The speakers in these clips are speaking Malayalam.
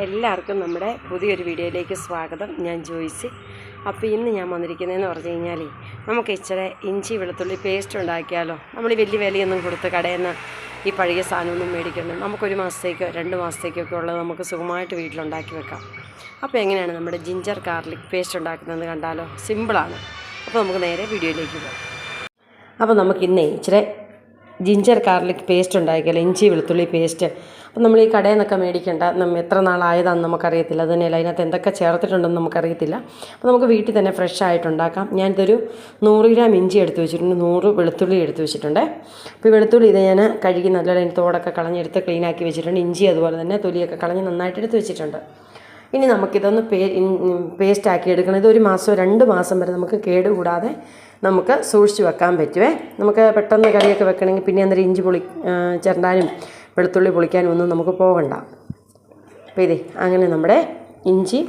എല്ലാവർക്കും നമ്മുടെ പുതിയൊരു വീഡിയോയിലേക്ക് സ്വാഗതം. ഞാൻ ജോയിസ്. അപ്പോൾ ഇന്ന് ഞാൻ വന്നിരിക്കുന്നതെന്ന് പറഞ്ഞു കഴിഞ്ഞാൽ നമുക്ക് ഇച്ചിരി ഇഞ്ചി വെളുത്തുള്ളി പേസ്റ്റ് ഉണ്ടാക്കിയാലോ? നമ്മൾ വലിയ വിലയൊന്നും കൊടുത്ത് കടയിൽ നിന്ന് ഈ പഴയ സാധനമൊന്നും മേടിക്കണം നമുക്കൊരു മാസത്തേക്കോ രണ്ട് മാസത്തേക്കൊക്കെ ഉള്ളത് നമുക്ക് സുഖമായിട്ട് വീട്ടിലുണ്ടാക്കി വെക്കാം. അപ്പോൾ എങ്ങനെയാണ് നമ്മുടെ ജിഞ്ചർ ഗാർലിക് പേസ്റ്റ് ഉണ്ടാക്കുന്നതെന്ന് കണ്ടാലോ? സിമ്പിളാണ് അപ്പോൾ നമുക്ക് നേരെ വീഡിയോയിലേക്ക് പോകാം. അപ്പോൾ നമുക്ക് ഇന്നേ ഇച്ചിരി ജിഞ്ചർ ഗാർലിക് പേസ്റ്റ് ഉണ്ടാക്കിയാലോ ഇഞ്ചി വെളുത്തുള്ളി പേസ്റ്റ് അപ്പോൾ നമ്മൾ ഈ കടയിൽ നിന്നൊക്കെ മേടിക്കേണ്ട നമ്മൾ എത്ര നാളായതാണെന്ന് നമുക്കറിയത്തില്ല അതുതന്നെയല്ല അതിനകത്ത് എന്തൊക്കെ ചേർത്തിട്ടുണ്ടെന്ന് നമുക്കറിയത്തില്ല. അപ്പോൾ നമുക്ക് വീട്ടിൽ തന്നെ ഫ്രഷ് ആയിട്ട് ഉണ്ടാക്കാം. ഞാനിതൊരു നൂറ് ഗ്രാം ഇഞ്ചി എടുത്ത് വെച്ചിട്ടുണ്ട് നൂറ് വെളുത്തുള്ളി എടുത്ത് വെച്ചിട്ടുണ്ട്. അപ്പോൾ ഈ വെളുത്തുള്ളി ഇത് ഞാൻ കഴുകി അതിന് തോടൊക്കെ കളഞ്ഞെടുത്ത് ക്ലീനാക്കി വെച്ചിട്ടുണ്ട്. ഇഞ്ചി അതുപോലെ തന്നെ തൊലിയൊക്കെ കളഞ്ഞ് നന്നായിട്ട് എടുത്ത് വെച്ചിട്ടുണ്ട്. ഇനി നമുക്കിതൊന്ന് പേ പേസ്റ്റാക്കി എടുക്കണം. ഇതൊരു മാസമോ രണ്ട് മാസം വരെ നമുക്ക് കേടുകൂടാതെ നമുക്ക് സൂക്ഷിച്ച് വെക്കാൻ പറ്റുമേ നമുക്ക് പെട്ടെന്ന് കറിയൊക്കെ വെക്കണമെങ്കിൽ പിന്നെ അന്നേരം ഇഞ്ചി പൊളി ചിരണ്ടാനും വെളുത്തുള്ളി പൊളിക്കാനും ഒന്നും നമുക്ക് പോകണ്ട. അപ്പോൾ ഇതേ അങ്ങനെ നമ്മുടെ ഇഞ്ചി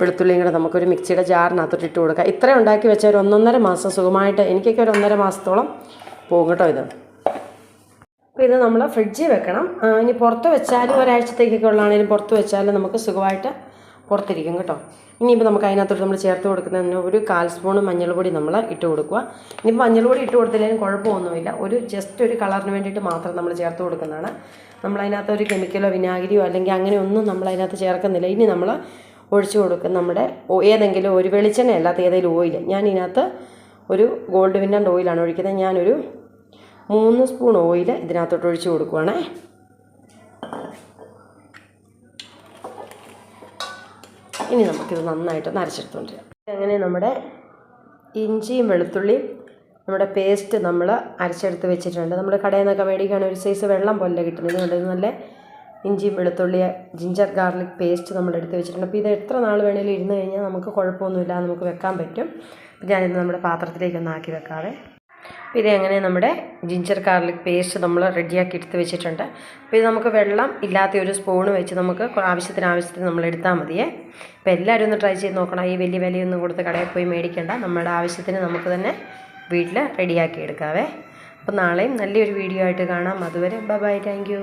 വെളുത്തുള്ളിയും കൂടെ നമുക്കൊരു മിക്സിയുടെ ജാറിനകത്തോട്ട് ഇട്ട് കൊടുക്കാം. ഇത്രയും ഉണ്ടാക്കി വെച്ചാൽ ഒരു ഒന്നൊന്നര മാസം സുഖമായിട്ട് എനിക്കൊക്കെ ഒരു ഒന്നര മാസത്തോളം പോകും കേട്ടോ ഇത്. അപ്പോൾ ഇത് നമ്മൾ ഫ്രിഡ്ജിൽ വെക്കണം. ഇനി പുറത്ത് വെച്ചാലും ഒരാഴ്ചത്തേക്കൊക്കെ ഉള്ളതാണെങ്കിലും പുറത്ത് വെച്ചാലും നമുക്ക് സുഖമായിട്ട് പുറത്തിരിക്കും കേട്ടോ. ഇനിയിപ്പോൾ നമുക്ക് അതിനകത്തോട്ട് നമ്മൾ ചേർത്ത് കൊടുക്കുന്നതിന് ഒരു കാൽ സ്പൂൺ മഞ്ഞൾപ്പൊടി നമ്മൾ ഇട്ട് കൊടുക്കുക. ഇനിയിപ്പോൾ മഞ്ഞൾപ്പൊടി ഇട്ട് കൊടുത്തില്ലെങ്കിലും കുഴപ്പമൊന്നുമില്ല. ഒരു ജസ്റ്റ് ഒരു കളറിന് വേണ്ടിയിട്ട് മാത്രം നമ്മൾ ചേർത്ത് കൊടുക്കുന്നതാണ്. നമ്മൾ അതിനകത്ത് ഒരു കെമിക്കലോ വിനാഗിരിയോ അല്ലെങ്കിൽ അങ്ങനെ ഒന്നും നമ്മൾ അതിനകത്ത് ചേർക്കുന്നില്ല. ഇനി നമ്മൾ ഒഴിച്ചു കൊടുക്കും നമ്മുടെ ഏതെങ്കിലും ഒരു വെളിച്ചെണ്ണ അല്ലാത്ത ഏതെങ്കിലും ഓയിൽ ഞാൻ ഇതിനകത്ത് ഒരു ഗോൾഡ് വിന്നറിന്റെ ഓയിലാണ് ഒഴിക്കുന്നത്. ഞാനൊരു മൂന്ന് സ്പൂൺ ഓയിൽ ഇതിനകത്തോട്ട് ഒഴിച്ച് കൊടുക്കുവാണേ. ഇനി നമുക്കിത് നന്നായിട്ട് നരച്ചെടുത്തോണ്ടിരിക്കാം വരാം. അങ്ങനെ നമ്മുടെ ഇഞ്ചിയും വെളുത്തുള്ളിയും നമ്മുടെ പേസ്റ്റ് നമ്മൾ അരച്ചെടുത്ത് വെച്ചിട്ടുണ്ട്. നമ്മൾ കടയിൽ നിന്നൊക്കെ മേടിക്കുകയാണെങ്കിൽ ഒരു സൈസ് വെള്ളം പോലെ കിട്ടുന്നത് ഇത് നല്ല ഇഞ്ചിയും വെളുത്തുള്ളി ജിഞ്ചർ ഗാർലിക് പേസ്റ്റ് നമ്മൾ എടുത്ത് വെച്ചിട്ടുണ്ട്. അപ്പോൾ ഇത് എത്ര നാൾ വേണേലും ഇരുന്ന് കഴിഞ്ഞാൽ നമുക്ക് കുഴപ്പമൊന്നുമില്ല നമുക്ക് വെക്കാൻ പറ്റും. അപ്പോൾ ഞാനിന്ന് നമ്മുടെ പാത്രത്തിലേക്ക് ഒന്ന് ആക്കി വെക്കാവേ. അപ്പോൾ ഇതെങ്ങനെ നമ്മുടെ ജിഞ്ചർ ഗാർലിക് പേസ്റ്റ് നമ്മൾ റെഡിയാക്കി എടുത്ത് വെച്ചിട്ടുണ്ട്. അപ്പോൾ ഇത് നമുക്ക് വെള്ളം ഇല്ലാത്ത ഒരു സ്പൂണ് വെച്ച് നമുക്ക് ആവശ്യത്തിന് ആവശ്യത്തിന് നമ്മൾ എടുത്താൽ മതിയേ. അപ്പോൾ എല്ലാവരും ഒന്ന് ട്രൈ ചെയ്ത് നോക്കണം. ഈ വലിയ വിലയൊന്നും കൊടുത്ത് കടയിൽ പോയി മേടിക്കേണ്ട. നമ്മുടെ ആവശ്യത്തിന് നമുക്ക് തന്നെ വീട്ടിൽ റെഡിയാക്കി എടുക്കാവേ. അപ്പോൾ നാളെയും നല്ലൊരു വീഡിയോ ആയിട്ട് കാണാം. അതുവരെ ബൈ ബൈ താങ്ക്